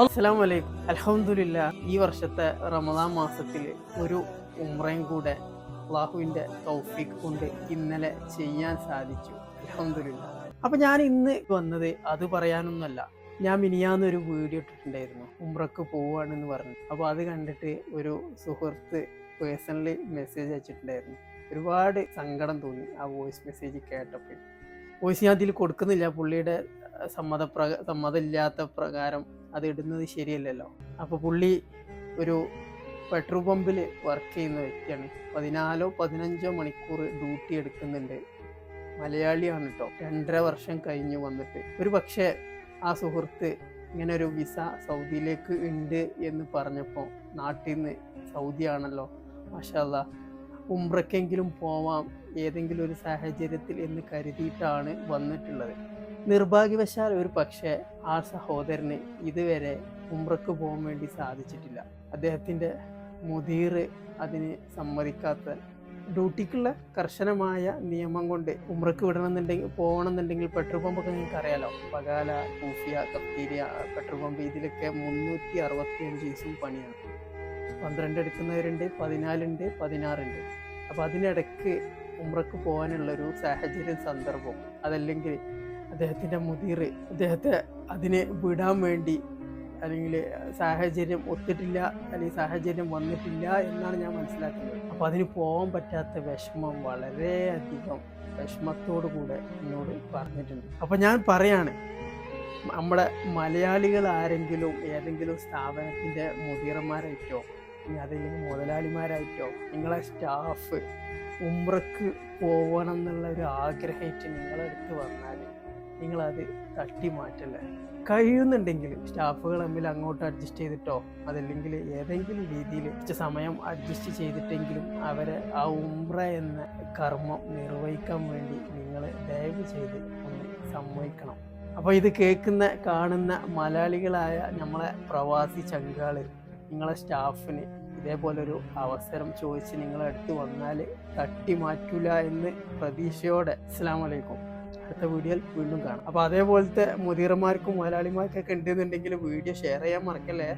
അസ്സലാം അലഹമുല്ല ഈ വർഷത്തെ റമദാൻ മാസത്തിൽ ഒരു ഉമ്രയും കൂടെ അള്ളാഹുവിന്റെ തൗഫീഖ് കൊണ്ട് ഇന്നലെ ചെയ്യാൻ സാധിച്ചു. അലഹമില്ല അപ്പൊ ഞാൻ ഇന്ന് വന്നത് അത് പറയാനൊന്നുമല്ല. ഞാൻ മിനിയാന്ന് ഒരു വീഡിയോ ഇട്ടിട്ടുണ്ടായിരുന്നു. ഉമ്രക്ക് പോവുകയാണെന്ന് പറഞ്ഞു. അപ്പോൾ അത് കണ്ടിട്ട് ഒരു സുഹൃത്ത് പേഴ്സണലി മെസ്സേജ് അയച്ചിട്ടുണ്ടായിരുന്നു. ഒരുപാട് സങ്കടം തോന്നി ആ വോയിസ് മെസ്സേജ് കേട്ടപ്പോൾ. വോയിസ് ഞാൻ അതിൽ കൊടുക്കുന്നില്ല. പുള്ളിയുടെ സമ്മതപ്രക സമ്മതമില്ലാത്ത പ്രകാരം അത് ഇടുന്നത് ശരിയല്ലല്ലോ. അപ്പോൾ പുള്ളി ഒരു പെട്രോൾ പമ്പിൽ വർക്ക് ചെയ്യുന്ന വ്യക്തിയാണ്. പതിനാലോ പതിനഞ്ചോ മണിക്കൂർ ഡ്യൂട്ടി എടുക്കുന്നുണ്ട്. മലയാളിയാണ് കേട്ടോ രണ്ടര വർഷം കഴിഞ്ഞു വന്നിട്ട്. ഒരു പക്ഷേ ആ സുഹൃത്ത് ഇങ്ങനെ ഒരു വിസ സൗദിയിലേക്ക് ഉണ്ട് എന്ന് പറഞ്ഞപ്പോൾ നാട്ടിൽ നിന്ന് സൗദി ആണല്ലോ മാഷല്ല ഉംറക്കെങ്കിലും പോവാം. ഏതെങ്കിലും ഒരു സാഹചര്യത്തിൽ എന്ന് കരുതിയിട്ടാണ് വന്നിട്ടുള്ളത്. നിർഭാഗ്യവശാൽ ഒരു പക്ഷേ ആ സഹോദരന് ഇതുവരെ ഉംറക്ക് പോകാൻ വേണ്ടി സാധിച്ചിട്ടില്ല. അദ്ദേഹത്തിന്റെ മുദീർ അതിന് സമ്മതിക്കാത്ത ഡ്യൂട്ടിക്കുള്ള കർശനമായ നിയമം കൊണ്ട് ഉമ്രക്ക് വിടണമെന്നുണ്ടെങ്കിൽ പോകണമെന്നുണ്ടെങ്കിൽ പെട്രോൾ പമ്പൊക്കെ നിങ്ങൾക്ക് അറിയാലോ? പകാല കൂഫിയ കഫ്തീരിയ പെട്രോൾ പമ്പ് ഇതിലൊക്കെ മുന്നൂറ്റി അറുപത്തി അഞ്ച് ദിവസം പണിയാണ്. പന്ത്രണ്ട് എടുക്കുന്നവരുണ്ട് പതിനാലുണ്ട് പതിനാറുണ്ട്. അപ്പോൾ അതിനിടയ്ക്ക് ഉമ്രക്ക് പോകാനുള്ളൊരു സാഹചര്യം സന്ദർഭം അതല്ലെങ്കിൽ അദ്ദേഹത്തിന്റെ മുതിർ അദ്ദേഹത്തെ അതിനെ വിടാൻ വേണ്ടി അല്ലെങ്കിൽ സാഹചര്യം ഒത്തിട്ടില്ല അല്ലെങ്കിൽ സാഹചര്യം വന്നിട്ടില്ല എന്നാണ് ഞാൻ മനസ്സിലാക്കുന്നത്. അപ്പോൾ അതിന് പോകാൻ പറ്റാത്ത വിഷമം വളരെയധികം വിഷമത്തോടു കൂടെ എന്നോട് പറഞ്ഞിട്ടുണ്ട്. അപ്പോൾ ഞാൻ പറയാണ് നമ്മുടെ മലയാളികൾ ആരെങ്കിലും ഏതെങ്കിലും സ്ഥാപനത്തിന്റെ മുതിർമാരായിട്ടോ ഇനി അതല്ലെങ്കിൽ മുതലാളിമാരായിട്ടോ നിങ്ങളെ സ്റ്റാഫ് ഉംറക്ക് പോകണം എന്നുള്ള ഒരു ആഗ്രഹമായിട്ട് നിങ്ങളെടുത്ത് വന്നാൽ നിങ്ങളത് തട്ടി മാറ്റല്ലേ കഴിയുന്നുണ്ടെങ്കിൽ സ്റ്റാഫുകൾ തമ്മിൽ അങ്ങോട്ട് അഡ്ജസ്റ്റ് ചെയ്തിട്ടോ അതല്ലെങ്കിൽ ഏതെങ്കിലും രീതിയിൽ കുറച്ച് സമയം അഡ്ജസ്റ്റ് ചെയ്തിട്ടെങ്കിലും അവരെ ആ ഉംറ എന്ന കർമ്മം നിർവഹിക്കാൻ വേണ്ടി നിങ്ങൾ ദയവ് ചെയ്ത് ഒന്ന് സമ്മതിക്കണം. അപ്പോൾ ഇത് കേൾക്കുന്ന കാണുന്ന മലയാളികളായ നമ്മളെ പ്രവാസി ചങ്കാൾ നിങ്ങളെ സ്റ്റാഫിന് ഇതേപോലൊരു അവസരം ചോദിച്ച് നിങ്ങളെ അടുത്ത് വന്നാൽ തട്ടി മാറ്റൂല എന്ന് പ്രതീക്ഷയോടെ അസ്സാം വലൈക്കും അടുത്ത വീഡിയോയിൽ വീണ്ടും കാണാം. അപ്പോൾ അതേപോലത്തെ മുതിർമാർക്കും മുതലാളിമാർക്കൊക്കെ ഉണ്ടെന്നുണ്ടെങ്കിൽ വീഡിയോ ഷെയർ ചെയ്യാൻ മറക്കല്ലേ?